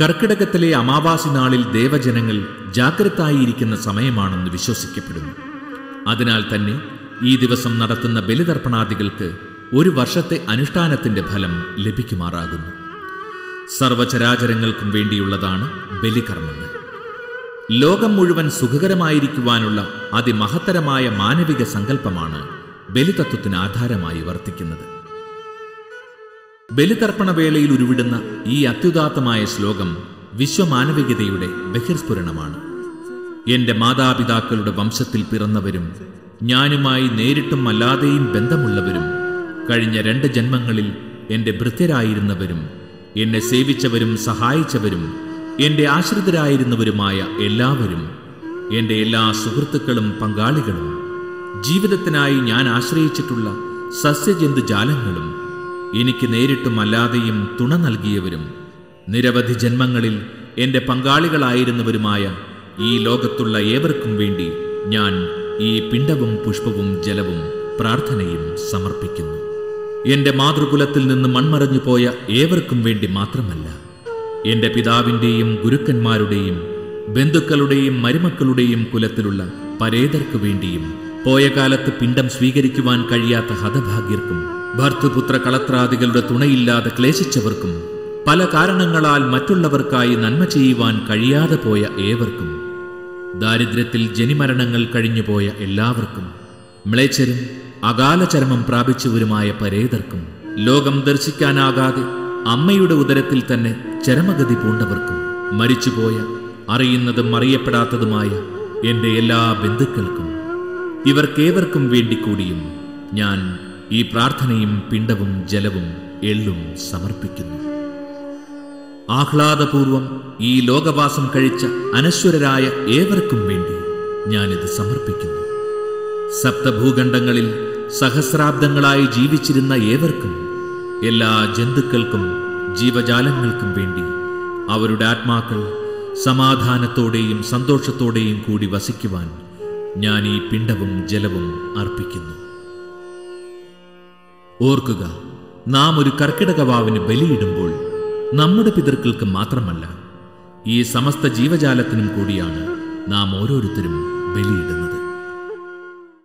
കർക്കിടകത്തിലെ അമാവാസി നാളിൽ ദേവജനങ്ങൾ ജാഗ്രതായിരിക്കുന്ന സമയമാണെന്ന് വിശ്വസിക്കപ്പെടുന്നു. അതിനാൽ തന്നെ ഈ ദിവസം നടത്തുന്ന ബലിതർപ്പണാദികൾക്ക് ഒരു വർഷത്തെ അനുഷ്ഠാനത്തിന്റെ ഫലം ലഭിക്കുമാറാകുന്നു. സർവചരാചരങ്ങൾക്കും വേണ്ടിയുള്ളതാണ് ബലികർമ്മങ്ങൾ. ലോകം മുഴുവൻ സുഖകരമായിരിക്കുവാനുള്ള അതിമഹത്തരമായ മാനവിക സങ്കല്പമാണ് ബലിതത്വത്തിന് ആധാരമായി വർത്തിക്കുന്നത്. ബലിതർപ്പണ വേളയിൽ ഉരുവിടുന്ന ഈ അത്യുദാത്തമായ ശ്ലോകം വിശ്വമാനവികതയുടെ ബഹിർസ്ഫുരണമാണ്. എന്റെ മാതാപിതാക്കളുടെ വംശത്തിൽ പിറന്നവരും ഞാനുമായി നേരിട്ടും അല്ലാതെയും ബന്ധമുള്ളവരും കഴിഞ്ഞ രണ്ട് ജന്മങ്ങളിൽ എന്റെ ഭൃത്യരായിരുന്നവരും എന്നെ സേവിച്ചവരും സഹായിച്ചവരും എന്റെ ആശ്രിതരായിരുന്നവരുമായ എല്ലാവരും എന്റെ എല്ലാ സുഹൃത്തുക്കളും പങ്കാളികളും ജീവിതത്തിനായി ഞാൻ ആശ്രയിച്ചിട്ടുള്ള സസ്യജന്തുജാലങ്ങളും എനിക്ക് നേരിട്ടും അല്ലാതെയും തുണ നൽകിയവരും നിരവധി ജന്മങ്ങളിൽ എന്റെ പങ്കാളികളായിരുന്നവരുമായ ഈ ലോകത്തുള്ള ഏവർക്കും വേണ്ടി ഞാൻ ഈ പിണ്ടവും പുഷ്പവും ജലവും പ്രാർത്ഥനയും സമർപ്പിക്കുന്നു. എന്റെ മാതൃകുലത്തിൽ നിന്ന് മൺമറഞ്ഞു പോയ ഏവർക്കും വേണ്ടി മാത്രമല്ല എന്റെ പിതാവിന്റെയും ഗുരുക്കന്മാരുടെയും ബന്ധുക്കളുടെയും മരുമക്കളുടെയും കുലത്തിലുള്ള പരേതർക്കു വേണ്ടിയും പോയ കാലത്ത് പിണ്ടം സ്വീകരിക്കുവാൻ കഴിയാത്ത ഹതഭാഗ്യർക്കും ഭർത്തൃപുത്ര കളത്രാദികളുടെ തുണയില്ലാതെ ക്ലേശിച്ചവർക്കും പല കാരണങ്ങളാൽ മറ്റുള്ളവർക്കായി നന്മ ചെയ്യുവാൻ കഴിയാതെ പോയ ഏവർക്കും ദാരിദ്ര്യത്തിൽ ജനിമരണങ്ങൾ കഴിഞ്ഞുപോയ എല്ലാവർക്കും മ്ലേച്ഛരും അകാല ചരമം പ്രാപിച്ചവരുമായ പരേതർക്കും ലോകം ദർശിക്കാനാകാതെ അമ്മയുടെ ഉദരത്തിൽ തന്നെ ചരമഗതി പൂണ്ടവർക്കും മരിച്ചുപോയ അറിയുന്നതും അറിയപ്പെടാത്തതുമായ എന്റെ എല്ലാ ബന്ധുക്കൾക്കും ഇവർക്കേവർക്കും വേണ്ടി കൂടിയും ഞാൻ ഈ പ്രാർത്ഥനയും പിണ്ടവും ജലവും എള്ളും സമർപ്പിക്കുന്നു. ആഹ്ലാദപൂർവം ഈ ലോകവാസം കഴിച്ച അനശ്വരരായ ഏവർക്കും വേണ്ടി ഞാനിത് സമർപ്പിക്കുന്നു. സപ്തഭൂഖണ്ഡങ്ങളിൽ സഹസ്രാബ്ദങ്ങളായി ജീവിച്ചിരുന്ന ഏവർക്കും എല്ലാ ജന്തുക്കൾക്കും ജീവജാലങ്ങൾക്കും വേണ്ടി അവരുടെ ആത്മാക്കൾ സമാധാനത്തോടെയും സന്തോഷത്തോടെയും കൂടി വസിക്കുവാൻ ഞാൻ ഈ പിണ്ടവും ജലവും അർപ്പിക്കുന്നു. ഓർക്കുക നാം ഒരു കർക്കിടകവാവിന് ബലിയിടുമ്പോൾ നമ്മുടെ പിതൃക്കൾക്ക് മാത്രമല്ല ഈ സമസ്ത ജീവജാലത്തിനും കൂടിയാണ് നാം ഓരോരുത്തരും ബലിയിടുന്നത്.